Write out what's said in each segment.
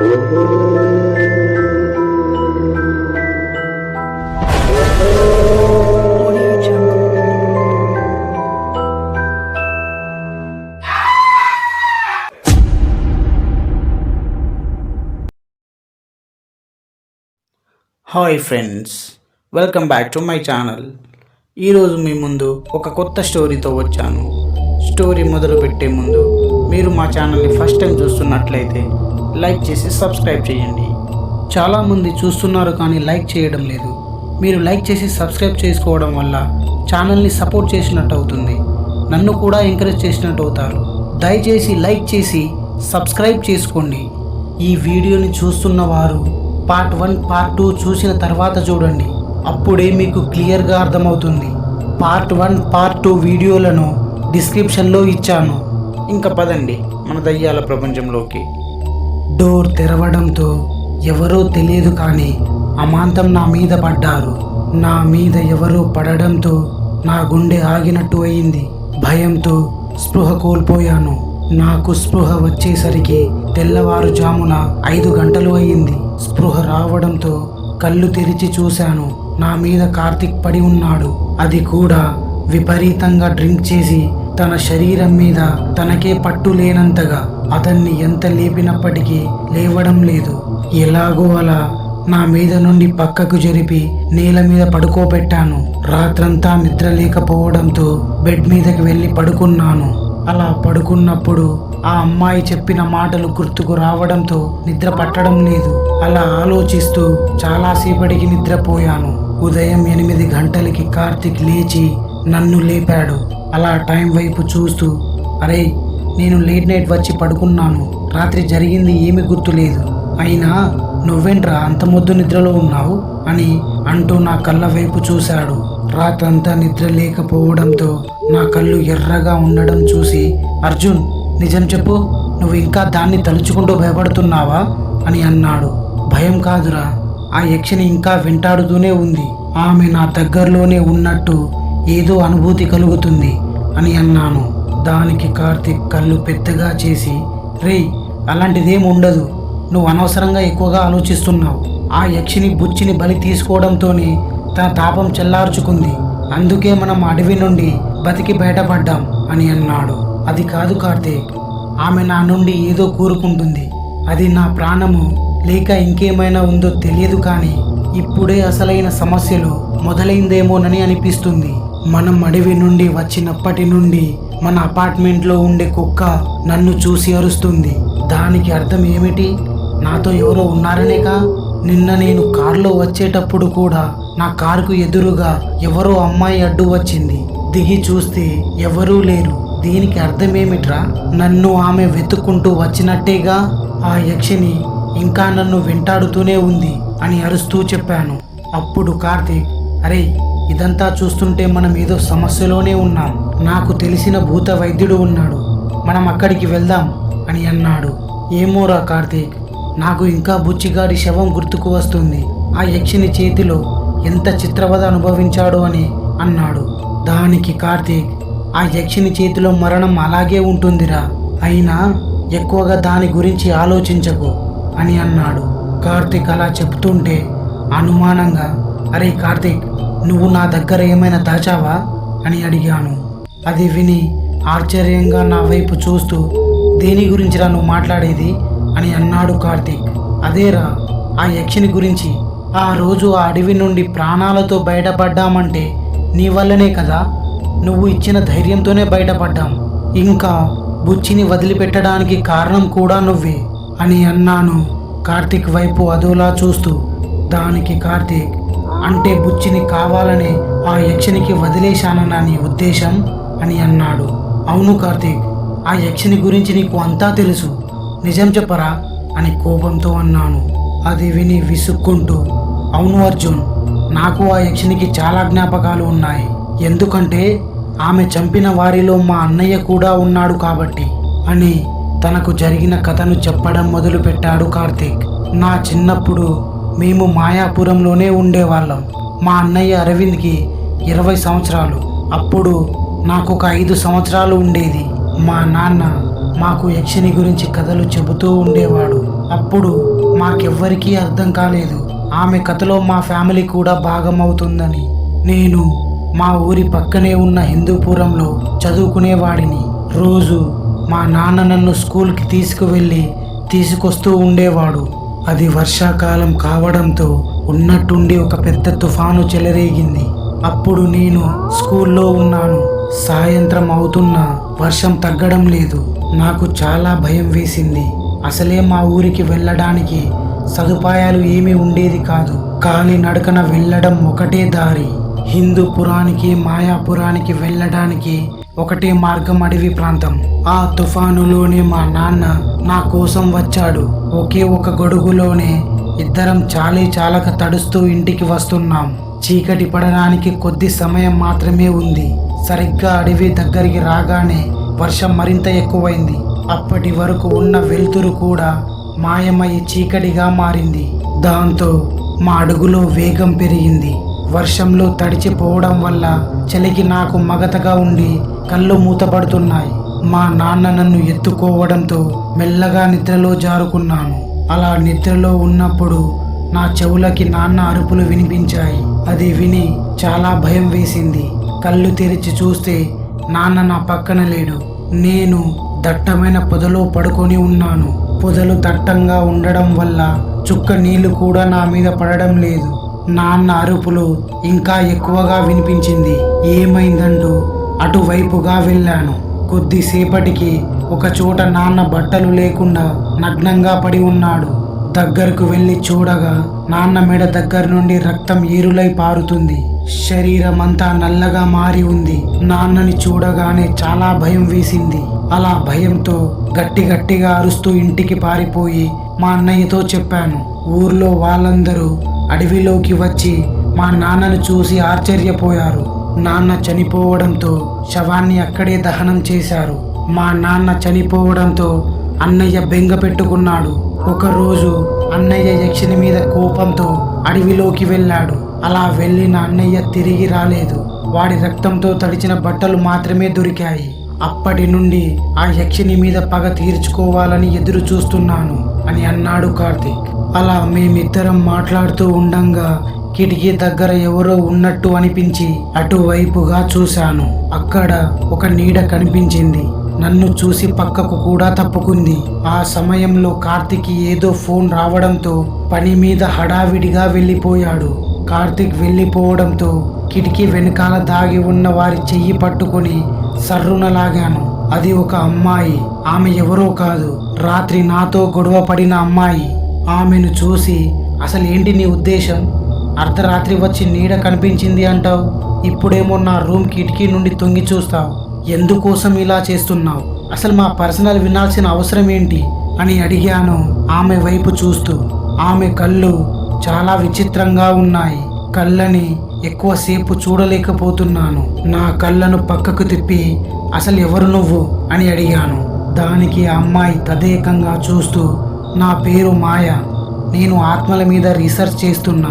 Hi friends welcome back to my channel. ఈరోజు మీ ముందు ఒక కొత్త స్టోరీతో వచ్చాను. స్టోరీ మొదలు పెట్టే ముందు మీరు మా ఛానల్ని ఫస్ట్ టైం చూస్తున్నట్లయితే లైక్ చేసి సబ్స్క్రైబ్ చేయండి. చాలామంది చూస్తున్నారు కానీ లైక్ చేయడం లేదు. మీరు లైక్ చేసి సబ్స్క్రైబ్ చేసుకోవడం వల్ల ఛానల్ని సపోర్ట్ చేసినట్టు అవుతుంది. నన్ను కూడా ఎంకరేజ్ చేసినట్టు అవుతారు. దయచేసి లైక్ చేసి సబ్స్క్రైబ్ చేసుకోండి. ఈ వీడియోని చూస్తున్న వారు పార్ట్ వన్ పార్ట్ టూ చూసిన తర్వాత చూడండి. అప్పుడే మీకు క్లియర్గా అర్థమవుతుంది. పార్ట్ వన్ పార్ట్ టూ వీడియోలను డిస్క్రిప్షన్లో ఇచ్చాను. ఇంకా పదండి. మన దయ్యాల ప్రపంచంలోకి. డోర్ తెరవడంతో ఎవరో తెలియదు కానీ అమాంతం నా మీద పడ్డారు. నా మీద ఎవరో పడడంతో నా గుండె ఆగినట్టు అయింది. భయంతో స్పృహ కోల్పోయాను. నాకు స్పృహ వచ్చేసరికి తెల్లవారుజామున ఐదు గంటలు అయింది. స్పృహ రావడంతో కళ్ళు తెరిచి చూశాను. నా మీద కార్తిక్ పడి ఉన్నాడు. అది కూడా విపరీతంగా డ్రింక్ చేసి తన శరీరం మీద తనకే పట్టు లేనంతగా అతన్ని ఎంత లేపినప్పటికీ లేవడం లేదు. ఎలాగో అలా నా మీద నుండి పక్కకు జరిపి నేల మీద పడుకోబెట్టాను. రాత్రంతా నిద్ర లేకపోవడంతో బెడ్ మీదకి వెళ్ళి పడుకున్నాను. అలా పడుకున్నప్పుడు ఆ అమ్మాయి చెప్పిన మాటలు గుర్తుకు రావడంతో నిద్ర పట్టడం లేదు. అలా ఆలోచిస్తూ చాలాసేపటికి నిద్రపోయాను. ఉదయం ఎనిమిది గంటలకి కార్తిక్ లేచి నన్ను లేపాడు. అలా టైం వైపు చూస్తూ అరే నేను లేట్ నైట్ వచ్చి పడుకున్నాను. రాత్రి జరిగింది ఏమీ గుర్తులేదు. అయినా నువ్వేంట్రా అంత ముద్దు నిద్రలో ఉన్నావు? అని అంటూ నా కళ్ళ వైపు చూశాడు. రాత్రంతా నిద్ర లేకపోవడంతో నా కళ్ళు ఎర్రగా ఉండడం చూసి అర్జున్ నిజం చెప్పు. నువ్వు ఇంకా దాన్ని తలుచుకుంటూ భయపడుతున్నావా? అని అన్నాడు. భయం కాదురా. ఆ యక్షిని ఇంకా వెంటాడుతూనే ఉంది. ఆమె నా దగ్గరలోనే ఉన్నట్టు ఏదో అనుభూతి కలుగుతుంది అని అన్నాను. దానికి కార్తిక్ కళ్ళు పెద్దగా చేసి రేయ్ అలాంటిదేం ఉండదు. నువ్వు అనవసరంగా ఎక్కువగా ఆలోచిస్తున్నావు. ఆ యక్షిని బుచ్చిని బలి తీసుకోవడంతోనే తన తాపం చెల్లార్చుకుంది. అందుకే మనం అడవి నుండి బతికి బయటపడ్డాం అని అన్నాడు. అది కాదు కార్తీక్. ఆమె నా నుండి ఏదో కోరుకుంటుంది. అది నా ప్రాణము. లేక ఇంకేమైనా ఉందో తెలియదు కానీ ఇప్పుడే అసలైన సమస్యలు మొదలైందేమోనని అనిపిస్తుంది. మనం అడవి నుండి వచ్చినప్పటి నుండి మన అపార్ట్మెంట్లో ఉండే కుక్క నన్ను చూసి అరుస్తుంది. దానికి అర్థం ఏమిటి? నాతో ఎవరో ఉన్నారనేగా? నిన్న నేను కారులో వచ్చేటప్పుడు కూడా నా కారుకు ఎదురుగా ఎవరో అమ్మాయి అడ్డు వచ్చింది. దిగి చూస్తే ఎవరూ లేరు. దీనికి అర్థమేమిట్రా నన్ను ఆమె వెతుక్కుంటూ వచ్చినట్టేగా? ఆ యక్షిని ఇంకా నన్ను వెంటాడుతూనే ఉంది అని అరుస్తూ చెప్పాను. అప్పుడు కార్తీక్ అరే ఇదంతా చూస్తుంటే మనం ఏదో సమస్యలోనే ఉన్నాం. నాకు తెలిసిన భూత వైద్యుడు ఉన్నాడు. మనం అక్కడికి వెళ్దాం అని అన్నాడు. ఏమోరా కార్తీక్ నాకు ఇంకా బుచ్చిగాడి శవం గుర్తుకు వస్తుంది. ఆ యక్షిని చేతిలో ఎంత చిత్రవద అనుభవించాడు అని అన్నాడు. దానికి కార్తీక్ ఆ యక్షిని చేతిలో మరణం అలాగే ఉంటుందిరా. అయినా ఎక్కువగా దాని గురించి ఆలోచించకు అని అన్నాడు. కార్తీక్ అలా చెప్తుంటే అనుమానంగా అరే కార్తీక్ నువ్వు నా దగ్గర ఏమైనా దాచావా? అని అడిగాను. అది విని ఆశ్చర్యంగా నా వైపు చూస్తూ దేని గురించిరా నువ్వు మాట్లాడేది? అని అన్నాడు కార్తీక్. అదేరా ఆ యక్షిని గురించి. ఆ రోజు ఆ అడవి నుండి ప్రాణాలతో బయటపడ్డామంటే నీ వల్లనే కదా? నువ్వు ఇచ్చిన ధైర్యంతోనే బయటపడ్డాం. ఇంకా బుచ్చిని వదిలిపెట్టడానికి కారణం కూడా నువ్వే అని అన్నాను. కార్తీక్ వైపు అదోలా చూస్తూ దానికి కార్తీక్ అంటే బుచ్చిని కావాలని ఆ యక్షనికి వదిలేశానన్న నీ ఉద్దేశం? అని అన్నాడు. అవును కార్తీక్ ఆ యక్షని గురించి నీకు అంతా తెలుసు. నిజం చెప్పరా? అని కోపంతో అన్నాను. అది విని విసుక్కుంటూ అవును అర్జున్ నాకు ఆ యక్షనికి చాలా జ్ఞాపకాలు ఉన్నాయి. ఎందుకంటే ఆమె చంపిన వారిలో మా అన్నయ్య కూడా ఉన్నాడు కాబట్టి అని తనకు జరిగిన కథను చెప్పడం మొదలుపెట్టాడు కార్తీక్. నా చిన్నప్పుడు మేము మాయాపురంలోనే ఉండేవాళ్ళం. మా అన్నయ్య అరవింద్కి ఇరవై సంవత్సరాలు. అప్పుడు నాకు ఒక ఐదు సంవత్సరాలు ఉండేది. మా నాన్న మాకు యక్షిని గురించి కథలు చెబుతూ ఉండేవాడు. అప్పుడు మాకెవ్వరికీ అర్థం కాలేదు. ఆమె కథలో మా ఫ్యామిలీ కూడా భాగమవుతుందని. నేను మా ఊరి పక్కనే ఉన్న హిందూపురంలో చదువుకునేవాడిని. రోజు మా నాన్న నన్ను స్కూల్కి తీసుకువెళ్ళి తీసుకొస్తూ ఉండేవాడు. అది వర్షాకాలం కావడంతో ఉన్నట్టుండి ఒక పెద్ద తుఫాను చెలరేగింది. అప్పుడు నేను స్కూల్లో ఉన్నాను. సాయంత్రం అవుతున్నా వర్షం తగ్గడం లేదు. నాకు చాలా భయం వేసింది. అసలే మా ఊరికి వెళ్ళడానికి సదుపాయాలు ఏమీ ఉండేది కాదు. కాలి నడకన వెళ్ళడం ఒకటే దారి. హిందూపురానికి మాయాపురానికి వెళ్ళడానికి ఒకటే మార్గం అడవి ప్రాంతం. ఆ తుఫానులోనే మా నాన్న నా కోసం వచ్చాడు. ఒకే ఒక గొడుగులోనే ఇద్దరం చాలీ చాలక తడుస్తూ ఇంటికి వస్తున్నాం. చీకటి పడడానికి కొద్ది సమయం మాత్రమే ఉంది. సరిగ్గా అడవి దగ్గరికి రాగానే వర్షం మరింత ఎక్కువైంది. అప్పటి వరకు ఉన్న వెలుతురు కూడా మాయమై చీకటిగా మారింది. దాంతో మా అడుగులో వేగం పెరిగింది. వర్షంలో తడిచిపోవడం వల్ల చలికి నాకు మగతగా ఉండి కళ్ళు మూతపడుతున్నాయి. మా నాన్న నన్ను ఎత్తుకోవడంతో మెల్లగా నిద్రలో జారుకున్నాను. అలా నిద్రలో ఉన్నప్పుడు నా చెవులకి నాన్న అరుపులు వినిపించాయి. అది విని చాలా భయం వేసింది. కళ్ళు తెరిచి చూస్తే నాన్న నా పక్కన లేడు. నేను దట్టమైన పొదలో పడుకొని ఉన్నాను. పొదలు దట్టంగా ఉండడం వల్ల చుక్క నీళ్ళు కూడా నా మీద పడడం లేదు. నాన్న అరుపులు ఇంకా ఎక్కువగా వినిపించింది. ఏమైందంటూ అటువైపుగా వెళ్ళాను. కొద్దిసేపటికి ఒక చోట నాన్న బట్టలు లేకుండా నగ్నంగా పడి ఉన్నాడు. దగ్గరకు వెళ్ళి చూడగా నాన్న మెడ దగ్గర నుండి రక్తం ఏరులై పారుతుంది. శరీరం అంతా నల్లగా మారి ఉంది. నాన్నని చూడగానే చాలా భయం వేసింది. అలా భయంతో గట్టి గట్టిగా అరుస్తూ ఇంటికి పారిపోయి మా అన్నయ్యతో చెప్పాను. ఊర్లో వాళ్ళందరూ అడవిలోకి వచ్చి మా నాన్నను చూసి ఆశ్చర్యపోయారు. నాన్న చనిపోవడంతో శవాన్ని అక్కడే దహనం చేశారు. మా నాన్న చనిపోవడంతో అన్నయ్య బెంగ పెట్టుకున్నాడు. ఒకరోజు అన్నయ్య యక్షిని మీద కోపంతో అడవిలోకి వెళ్ళాడు. అలా వెళ్ళిన అన్నయ్య తిరిగి రాలేదు. వాడి రక్తంతో తడిచిన బట్టలు మాత్రమే దొరికాయి. అప్పటి నుండి ఆ యక్షిని మీద పగ తీర్చుకోవాలని ఎదురు చూస్తున్నాను అని అన్నాడు కార్తీక్. అలా మేమిద్దరం మాట్లాడుతూ ఉండంగా కిటికీ దగ్గర ఎవరో ఉన్నట్టు అనిపించి అటువైపుగా చూశాను. అక్కడ ఒక నీడ కనిపించింది. నన్ను చూసి పక్కకు కూడా తప్పుకుంది. ఆ సమయంలో కార్తిక్ ఏదో ఫోన్ రావడంతో పని మీద హడావిడిగా వెళ్ళిపోయాడు. కార్తిక్ వెళ్ళిపోవడంతో కిటికీ వెనకాల దాగి ఉన్న వారి చెయ్యి పట్టుకొని సర్రున లాగాను అది ఒక అమ్మాయి. ఆమె ఎవరో కాదు. రాత్రి నాతో గొడవ పడిన అమ్మాయి. ఆమెను చూసి అసలు ఏంటి నీ ఉద్దేశం? అర్ధరాత్రి వచ్చి నీడ కనిపించింది అంటావు? ఇప్పుడేమో నా రూమ్ కిటికీ నుండి తొంగి చూస్తావు. ఎందుకోసం ఇలా చేస్తున్నావు? అసలు మా పర్సనల్ వినాల్సిన అవసరం ఏంటి? అని అడిగాను ఆమె వైపు చూస్తూ. ఆమె కళ్ళు చాలా విచిత్రంగా ఉన్నాయి. కళ్ళని ఎక్కువసేపు చూడలేకపోతున్నాను. నా కళ్ళను పక్కకు తిప్పి అసలు ఎవరు నువ్వు? అని అడిగాను. దానికి ఆ అమ్మాయి తదేకంగా చూస్తూ నా పేరు మాయ. నేను ఆత్మల మీద రీసెర్చ్ చేస్తున్నా.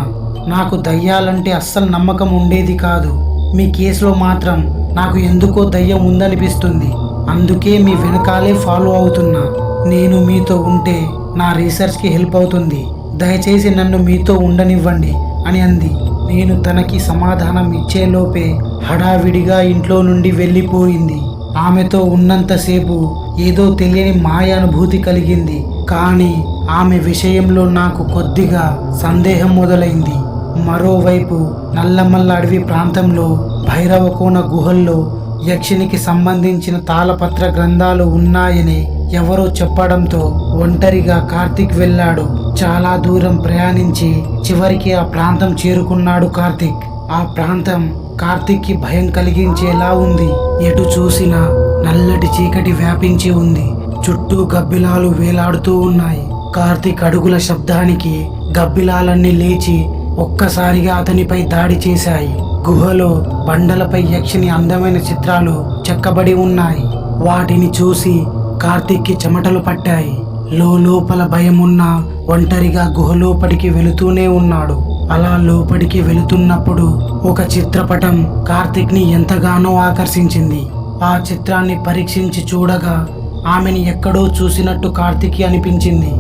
నాకు దయ్యాలంటే అస్సలు నమ్మకం ఉండేది కాదు. మీ కేసులో మాత్రం నాకు ఎందుకో దయ్యం ఉందనిపిస్తుంది. అందుకే మీ వెనకాలే ఫాలో అవుతున్నా. నేను మీతో ఉంటే నా రీసెర్చ్కి హెల్ప్ అవుతుంది. దయచేసి నన్ను మీతో ఉండనివ్వండి అని అంది. నేను తనకి సమాధానం ఇచ్చేలోపే హడావిడిగా ఇంట్లో నుండి వెళ్ళిపోయింది. ఆమెతో ఉన్నంతసేపు ఏదో తెలియని మాయ అనుభూతి కలిగింది. కానీ ఆమె విషయంలో నాకు కొద్దిగా సందేహం మొదలైంది. మరోవైపు నల్లమల్ల అడవి ప్రాంతంలో భైరవకోన గుహల్లో యక్షినికి సంబంధించిన తాళపత్ర గ్రంథాలు ఉన్నాయని ఎవరో చెప్పడంతో ఒంటరిగా కార్తిక్ వెళ్ళాడు. చాలా దూరం ప్రయాణించి చివరికి ఆ ప్రాంతం చేరుకున్నాడు కార్తిక్. ఆ ప్రాంతం కార్తిక్కి భయం కలిగించేలా ఉంది. ఎటు చూసినా నల్లటి చీకటి వ్యాపించి ఉంది. చుట్టూ గబ్బిలాలు వేలాడుతూ ఉన్నాయి. కార్తీక్ అడుగుల శబ్దానికి గబ్బిలాలన్నీ లేచి ఒక్కసారిగా అతనిపై దాడి చేశాయి. గుహలో బండలపై యక్షిని అందమైన చిత్రాలు చెక్కబడి ఉన్నాయి. వాటిని చూసి కార్తీక్కి చెమటలు పట్టాయి. లోపల భయమున్న ఒంటరిగా గుహలోపటికి వెళుతూనే ఉన్నాడు. అలా లోపలికి వెళుతున్నప్పుడు ఒక చిత్రపటం కార్తిక్ని ఎంతగానో ఆకర్షించింది. ఆ చిత్రాన్ని పరీక్షించి చూడగా ఆమెని ఎక్కడో చూసినట్టు కార్తిక్కి అనిపించింది.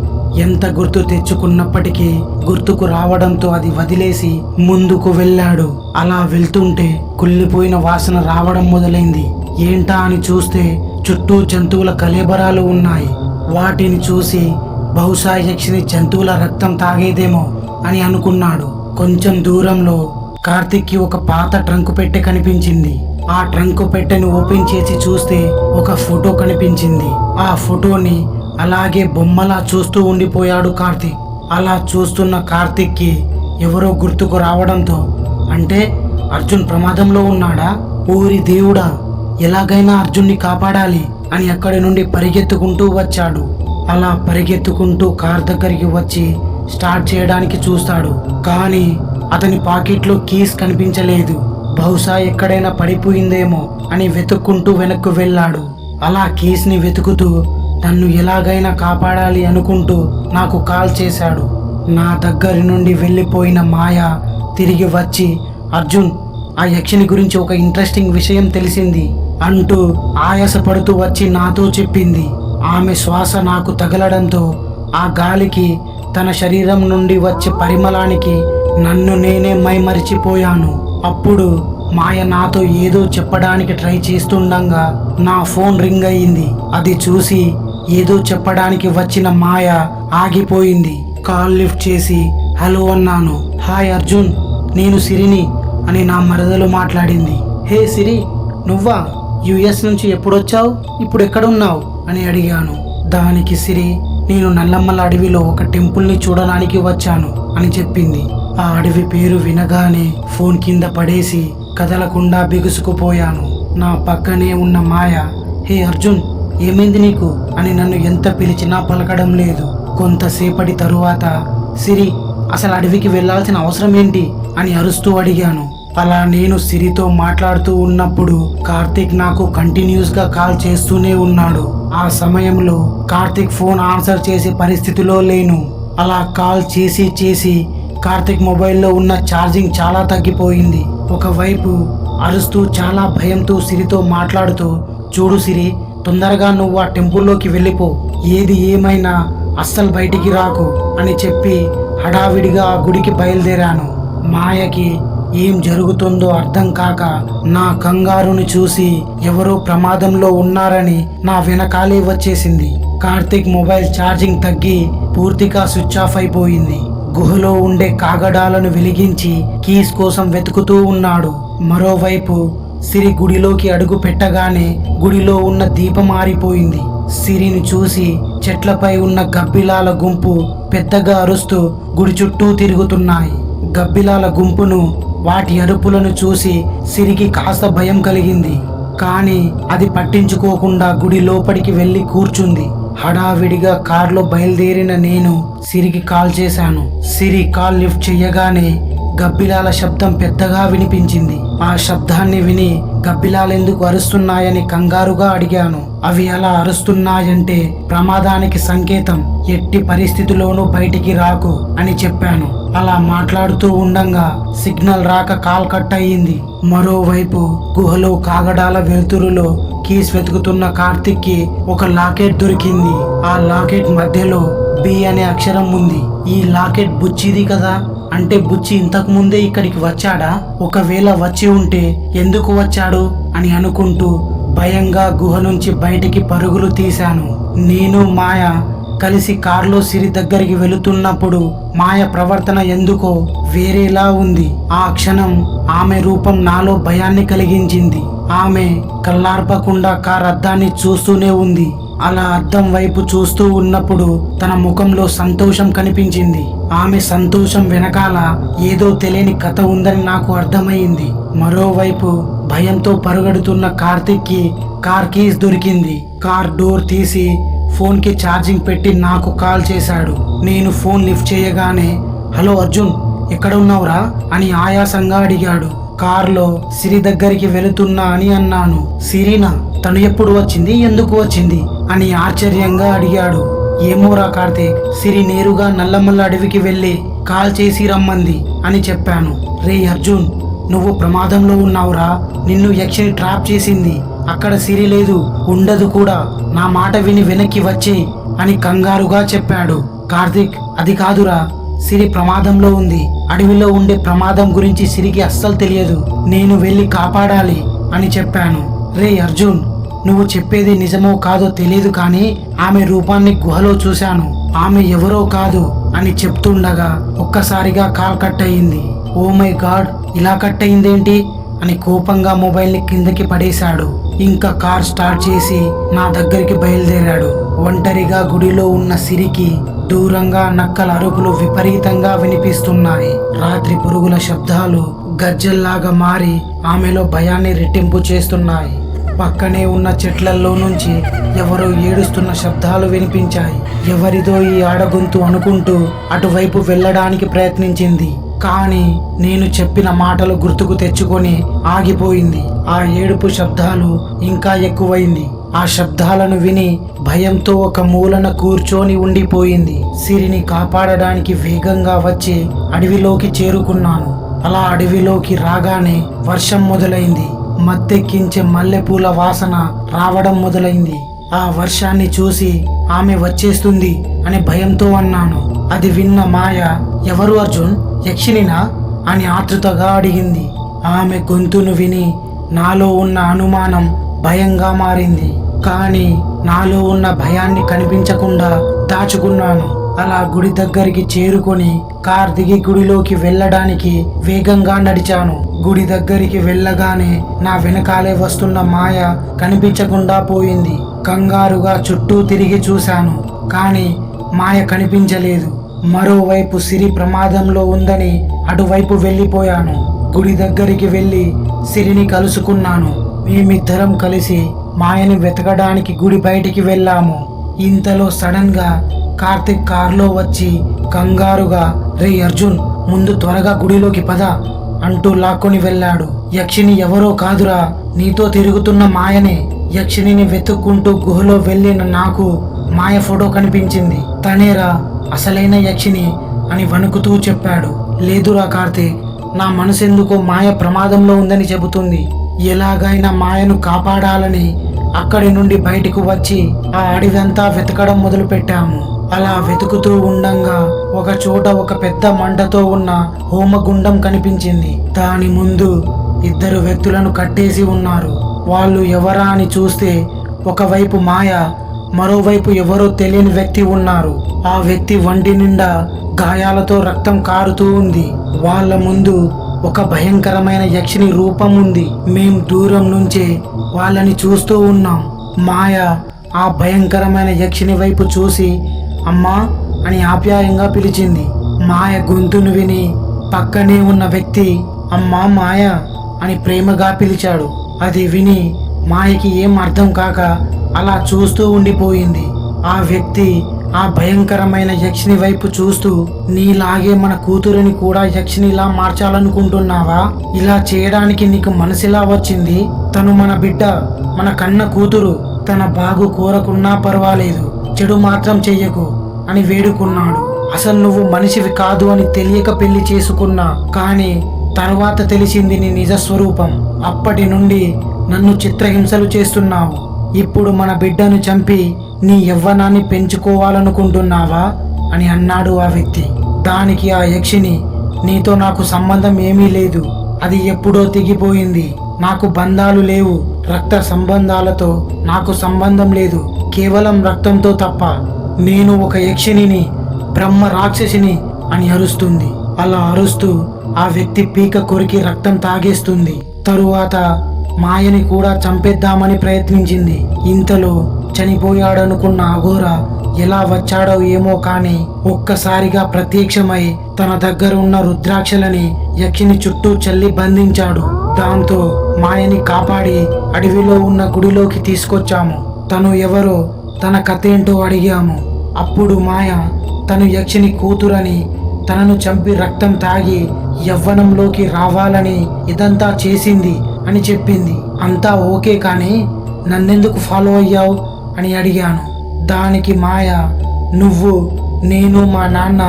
ఎంత గుర్తు తెచ్చుకున్నప్పటికీ గుర్తుకు రావడంతో అది వదిలేసి ముందుకు వెళ్ళాడు. అలా వెళ్తుంటే కుళ్ళిపోయిన వాసన రావడం మొదలైంది. ఏంటా అని చూస్తే చుట్టూ జంతువుల కలేబరాలు ఉన్నాయి. వాటిని చూసి బహుశా యక్షిని జంతువుల రక్తం తాగేదేమో అని అనుకున్నాడు. కొంచెం దూరంలో కార్తిక్కి ఒక పాత ట్రంకు పెట్టె కనిపించింది. ఆ ట్రంక్ పెట్టెను ఓపెన్ చేసి చూస్తే ఒక ఫోటో కనిపించింది. ఆ ఫోటోని అలాగే బొమ్మలా చూస్తూ ఉండిపోయాడు కార్తిక్. అలా చూస్తున్న కార్తిక్కి ఎవరో గుర్తుకు రావడంతో అంటే అర్జున్ ప్రమాదంలో ఉన్నాడా? ఊరి దేవుడా ఎలాగైనా అర్జున్ని కాపాడాలి అని అక్కడి నుండి పరిగెత్తుకుంటూ వచ్చాడు. అలా పరిగెత్తుకుంటూ కార్ దగ్గరికి వచ్చి స్టార్ట్ చేయడానికి చూస్తాడు. కానీ అతని పాకెట్లో కీస్ కనిపించలేదు. బహుశా ఎక్కడైనా పడిపోయిందేమో అని వెతుక్కుంటూ వెనక్కు వెళ్ళాడు. అలా కీస్ని వెతుకుతూ నన్ను ఎలాగైనా కాపాడాలి అనుకుంటూ నాకు కాల్ చేశాడు. నా దగ్గరి నుండి వెళ్ళిపోయిన మాయ తిరిగి వచ్చి అర్జున్ ఆ యక్షిని గురించి ఒక ఇంట్రెస్టింగ్ విషయం తెలిసింది అంటూ ఆయాసపడుతూ వచ్చి నాతో చెప్పింది. ఆమె శ్వాస నాకు తగలడంతో ఆ గాలికి తన శరీరం నుండి వచ్చే పరిమళానికి నన్ను నేనే మైమరిచిపోయాను. అప్పుడు మాయ నాతో ఏదో చెప్పడానికి ట్రై చేస్తుండగా నా ఫోన్ రింగ్ అయింది. అది చూసి ఏదో చెప్పడానికి వచ్చిన మాయ ఆగిపోయింది. కాల్ లిఫ్ట్ చేసి హలో అన్నాను. హాయ్ అర్జున్ నేను సిరిని అని నా మరదలు మాట్లాడింది. హే సిరి నువ్వా? యుఎస్ నుంచి ఎప్పుడొచ్చావు? ఇప్పుడు ఎక్కడున్నావు? అని అడిగాను. దానికి సిరి నేను నల్లమ్మల అడవిలో ఒక టెంపుల్ని చూడడానికి వచ్చాను అని చెప్పింది. ఆ అడవి పేరు వినగానే ఫోన్ కింద పడేసి కదలకుండా బిగుసుకుపోయాను. నా పక్కనే ఉన్న మాయ హే అర్జున్ ఏమైంది నీకు? అని నన్ను ఎంత పిలిచినా పలకడం లేదు. కొంతసేపటి తరువాత సిరి అసలు అడవికి వెళ్ళాల్సిన అవసరం ఏంటి? అని అరుస్తూ అడిగాను. అలా నేను సిరితో మాట్లాడుతూ ఉన్నప్పుడు కార్తీక్ నాకు కంటిన్యూస్గా కాల్ చేస్తూనే ఉన్నాడు. ఆ సమయంలో కార్తీక్ ఫోన్ ఆన్సర్ చేసే పరిస్థితిలో లేను. అలా కాల్ చేసి చేసి కార్తీక్ మొబైల్లో ఉన్న ఛార్జింగ్ చాలా తగ్గిపోయింది. ఒకవైపు అరుస్తూ చాలా భయంతో సిరితో మాట్లాడుతూ చూడు సిరి తొందరగా నువ్వు ఆ టెంపుల్లోకి వెళ్ళిపో. ఏది ఏమైనా అస్సలు బయటికి రాకు అని చెప్పి హడావిడిగా ఆ గుడికి బయలుదేరాను. మాయకి ఏం జరుగుతుందో అర్థం కాక నా కంగారుని చూసి ఎవరో ప్రమాదంలో ఉన్నారని నా వెనకాలే వచ్చేసింది. కార్తీక్ మొబైల్ ఛార్జింగ్ తగ్గి పూర్తిగా స్విచ్ ఆఫ్ అయిపోయింది. గుహలో ఉండే కాగడాలను వెలిగించి కీస్ కోసం వెతుకుతూ ఉన్నాడు. మరోవైపు సిరి గుడిలోకి అడుగు పెట్టగానే గుడిలో ఉన్న దీపం మారిపోయింది సిరిని చూసి చెట్లపై ఉన్న గబ్బిలాల గుంపు పెద్దగా అరుస్తూ గుడి చుట్టూ తిరుగుతున్నాయి. గబ్బిలాల గుంపును వాటి అరుపులను చూసి సిరికి కాస్త భయం కలిగింది. కానీ అది పట్టించుకోకుండా గుడి లోపలికి వెళ్ళి కూర్చుంది. హడావిడిగా కారులో బయలుదేరిన నేను సిరికి కాల్ చేశాను. సిరి కాల్ లిఫ్ట్ చెయ్యగానే గబ్బిలాల శబ్దం పెద్దగా వినిపించింది. ఆ శబ్దాన్ని విని గబ్బిలాలెందుకు అరుస్తున్నాయని కంగారుగా అడిగాను. అవి అలా అరుస్తున్నాయంటే ప్రమాదానికి సంకేతం ఎట్టి పరిస్థితిలోనూ బయటికి రాకు అని చెప్పాను. అలా మాట్లాడుతూ ఉండంగా సిగ్నల్ రాక కాల్ కట్ అయ్యింది. మరోవైపు గుహలో కాగడాల వెలుతురులో కీస్ వెతుకుతున్న కార్తిక్కి ఒక లాకెట్ దొరికింది. ఆ లాకెట్ మధ్యలో బి అనే అక్షరం ఉంది. ఈ లాకెట్ బుచ్చిది కదా? అంటే బుచ్చి ఇంతకు ముందే ఇక్కడికి వచ్చాడా? ఒకవేళ వచ్చి ఉంటే ఎందుకు వచ్చాడు అని అనుకుంటూ భయంగా గుహ నుంచి బయటికి పరుగులు తీశాను. నేను మాయ కలిసి కారులో సిరి దగ్గరికి వెళుతున్నప్పుడు మాయ ప్రవర్తన ఎందుకో వేరేలా ఉంది. ఆ క్షణం ఆమె రూపం నాలో భయాన్ని కలిగించింది. ఆమె కళ్ళార్పకుండా కార్ అద్దాన్ని చూస్తూనే ఉంది. అలా అద్దం వైపు చూస్తూ ఉన్నప్పుడు తన ముఖంలో సంతోషం కనిపించింది. ఆమె సంతోషం వెనకాల ఏదో తెలియని కథ ఉందని నాకు అర్థమైంది. మరోవైపు భయంతో పరుగెడుతున్న కార్తిక్కి కార్ కీస్ దొరికింది. కార్ డోర్ తీసి ఫోన్కి ఛార్జింగ్ పెట్టి నాకు కాల్ చేశాడు. నేను ఫోన్ లిఫ్ట్ చేయగానే హలో అర్జున్ ఎక్కడ ఉన్నావురా? అని ఆయాసంగా అడిగాడు. కార్లో సిరి దగ్గరికి వెళుతున్నా అని అన్నాను. సిరినా తను ఎప్పుడు వచ్చింది? ఎందుకు వచ్చింది? అని ఆశ్చర్యంగా అడిగాడు. ఏమోరా కార్తీక్ సిరి నేరుగా నల్లమల్ల అడవికి వెళ్ళి కాల్ చేసి రమ్మంది అని చెప్పాను. రే అర్జున్ నువ్వు ప్రమాదంలో ఉన్నావురా. నిన్ను యక్షిని ట్రాప్ చేసింది. అక్కడ సిరి లేదు ఉండదు కూడా. నా మాట విని వెనక్కి వచ్చి అని కంగారుగా చెప్పాడు. కార్తీక్ అది కాదురా. సిరి ప్రమాదంలో ఉంది. అడవిలో ఉండే ప్రమాదం గురించి సిరికి అస్సలు తెలియదు. నేను వెళ్ళి కాపాడాలి అని చెప్పాను. రే అర్జున్ నువ్వు చెప్పేది నిజమో కాదో తెలియదు కానీ ఆమె రూపాన్ని గుహలో చూశాను. ఆమె ఎవరో కాదు అని చెప్తుండగా ఒక్కసారిగా కాల్ కట్ అయింది. ఓ మై గాడ్ ఇలా కట్ అయిందేంటి? అని కోపంగా మొబైల్ని కిందకి పడేశాడు. ఇంకా కార్ స్టార్ట్ చేసి నా దగ్గరికి బయలుదేరాడు. ఒంటరిగా గుడిలో ఉన్న సిరికి దూరంగా నక్కల అరుపులు విపరీతంగా వినిపిస్తున్నాయి. రాత్రి పురుగుల శబ్దాలు గజ్జల్లాగా మారి ఆమెలో భయాన్ని రెట్టింపు చేస్తున్నాయి. పక్కనే ఉన్న చెట్లల్లో నుంచి ఎవరో ఏడుస్తున్న శబ్దాలు వినిపించాయి. ఎవరిదో ఈ ఆడగొంతు అనుకుంటూ అటువైపు వెళ్ళడానికి ప్రయత్నించింది. కానీ నేను చెప్పిన మాటలు గుర్తుకు తెచ్చుకొని ఆగిపోయింది. ఆ ఏడుపు శబ్దాలు ఇంకా ఎక్కువైంది. ఆ శబ్దాలను విని భయంతో ఒక మూలన కూర్చొని ఉండిపోయింది. సిరిని కాపాడడానికి వేగంగా వచ్చి అడవిలోకి చేరుకున్నాను. అలా అడవిలోకి రాగానే వర్షం మొదలైంది. మత్తెక్కించే మల్లెపూల వాసన రావడం మొదలైంది. ఆ వర్షాన్ని చూసి ఆమె వచ్చేస్తుంది అని భయంతో అన్నాను. అది విన్న మాయ ఎవరు అర్జున్? యక్షినినా అని ఆతృతగా అడిగింది. ఆమె గొంతును విని నాలో ఉన్న అనుమానం భయంగా మారింది. కానీ నాలో ఉన్న భయాన్ని కనిపించకుండా దాచుకున్నాను. అలా గుడి దగ్గరికి చేరుకొని కార్ దిగి గుడిలోకి వెళ్ళడానికి వేగంగా నడిచాను. గుడి దగ్గరికి వెళ్ళగానే నా వెనకాలే వస్తున్న మాయ కనిపించకుండా పోయింది. కంగారుగా చుట్టూ తిరిగి చూశాను కానీ మాయ కనిపించలేదు. మరోవైపు సిరి ప్రమాదంలో ఉందని అటువైపు వెళ్ళిపోయాను. గుడి దగ్గరికి వెళ్ళి సిరిని కలుసుకున్నాను. మేమిద్దరం కలిసి మాయని వెతకడానికి గుడి బయటికి వెళ్ళాము. ఇంతలో సడన్గా కార్తిక్ కారులో వచ్చి కంగారుగా రే అర్జున్ ముందు త్వరగా గుడిలోకి పద అంటూ లాక్కొని వెళ్ళాడు. యక్షిని ఎవరో కాదురా నీతో తిరుగుతున్న మాయనే. యక్షిణిని వెతుక్కుంటూ గుహలో వెళ్ళిన నాకు మాయ ఫోటో కనిపించింది. తనేరా అసలైన యక్షిని అని వణుకుతూ చెప్పాడు. లేదురా కార్తీక్ నా మనసెందుకో మాయ ప్రమాదంలో ఉందని చెబుతుంది. ఎలాగైనా మాయను కాపాడాలని అక్కడి నుండి బయటకు వచ్చి ఆ అడవంతా వెతకడం మొదలు పెట్టాము అలా వెతుకుతూ ఉండంగా ఒక చోట ఒక పెద్ద మంటతో ఉన్న హోమగుండం కనిపించింది. దాని ముందు ఇద్దరు వ్యక్తులను కట్టేసి ఉన్నారు. వాళ్ళు ఎవరా అని చూస్తే ఒకవైపు మాయ మరోవైపు ఎవరో తెలియని వ్యక్తి ఉన్నారు. ఆ వ్యక్తి వంటి నిండా గాయాలతో రక్తం కారుతూ ఉంది. వాళ్ళ ముందు ఒక భయంకరమైన యక్షిని రూపం ఉంది. మేం దూరం నుంచే వాళ్ళని చూస్తూ ఉన్నాం. మాయ ఆ భయంకరమైన యక్షిని వైపు చూసి అమ్మా అని ఆప్యాయంగా పిలిచింది. మాయ గొంతును విని పక్కనే ఉన్న వ్యక్తి అమ్మా మాయ అని ప్రేమగా పిలిచాడు. అది విని మాయకి ఏం అర్థం కాక అలా చూస్తూ ఉండిపోయింది. ఆ వ్యక్తి ఆ భయంకరమైన యక్షిని వైపు చూస్తూ నీలాగే మన కూతురిని కూడా యక్షినిలా మార్చాలనుకుంటున్నావా? ఇలా చేయడానికి నీకు మనసులా వచ్చింది? తను మన బిడ్డ మన కన్న కూతురు. తన బాగు కోరకున్నా పర్వాలేదు. చెడు మాత్రం చెయ్యకు అని వేడుకున్నాడు. అసలు నువ్వు మనిషివి కాదు అని తెలియక పెళ్ళి చేసుకున్నా. కానీ తర్వాత తెలిసింది నీ నిజ స్వరూపం. అప్పటి నుండి నన్ను చిత్రహింసలు చేస్తున్నావు. ఇప్పుడు మన బిడ్డను చంపి నీ యవ్వనాన్ని పెంచుకోవాలనుకుంటున్నావా? అని అన్నాడు ఆ వ్యక్తి. దానికి ఆ యక్షిని నీతో నాకు సంబంధం ఏమీ లేదు. అది ఎప్పుడో తెగిపోయింది. నాకు బంధాలు లేవు. రక్త సంబంధాలతో నాకు సంబంధం లేదు. కేవలం రక్తంతో తప్ప నేను ఒక యక్షిని బ్రహ్మ రాక్షసిని అని అరుస్తుంది. అలా అరుస్తూ ఆ వ్యక్తి పీక కొరికి రక్తం తాగేస్తుంది. తరువాత మాయని కూడా చంపేద్దామని ప్రయత్నించింది. ఇంతలో చనిపోయాడనుకున్న అఘోర ఎలా వచ్చాడో ఏమో కాని ఒక్కసారిగా ప్రత్యక్షమై తన దగ్గర ఉన్న రుద్రాక్షలని యక్షిని చుట్టూ చల్లి బంధించాడు. దాంతో మాయని కాపాడి అడవిలో ఉన్న గుడిలోకి తీసుకొచ్చాము. తను ఎవరో తన కథేంటో అడిగాము. అప్పుడు మాయ తను యక్షిని కూతురని తనను చంపి రక్తం తాగి యవ్వనంలోకి రావాలని ఇదంతా చేసింది అని చెప్పింది. అంతా ఓకే కానీ నన్నెందుకు ఫాలో అయ్యావు? అని అడిగాను. దానికి మాయ నువ్వు నేను మా నాన్న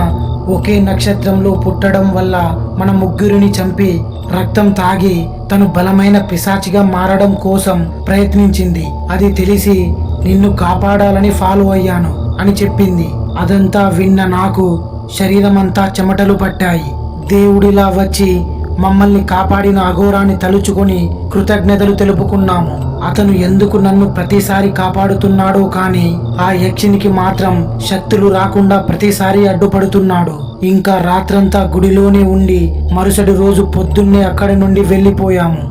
ఒకే నక్షత్రంలో పుట్టడం వల్ల మన ముగ్గురిని చంపి రక్తం తాగి తను బలమైన పిశాచిగా మారడం కోసం ప్రయత్నించింది. అది తెలిసి నిన్ను కాపాడాలని ఫాలో అయ్యాను అని చెప్పింది. అదంతా విన్న నాకు శరీరమంతా చెమటలు పట్టాయి. దేవుడిలా వచ్చి మమ్మల్ని కాపాడిన అఘోరాన్ని తలుచుకొని కృతజ్ఞతలు తెలుపుకున్నాము. అతను ఎందుకు నన్ను ప్రతిసారి కాపాడుతున్నాడో కానీ ఆ యక్షినికి మాత్రం శక్తులు రాకుండా ప్రతిసారి అడ్డుపడుతున్నాడు. ఇంకా రాత్రంతా గుడిలోనే ఉండి మరుసటి రోజు పొద్దున్నే అక్కడి నుండి వెళ్ళిపోయాము.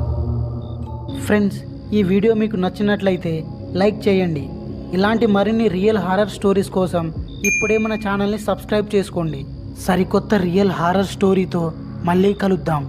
ఫ్రెండ్స్ ఈ వీడియో మీకు నచ్చినట్లయితే లైక్ చేయండి. ఇలాంటి మరిన్ని రియల్ హారర్ స్టోరీస్ కోసం ఇప్పుడే మన ఛానల్ని సబ్స్క్రైబ్ చేసుకోండి. సరికొత్త రియల్ హారర్ స్టోరీతో మళ్ళీ కలుద్దాం.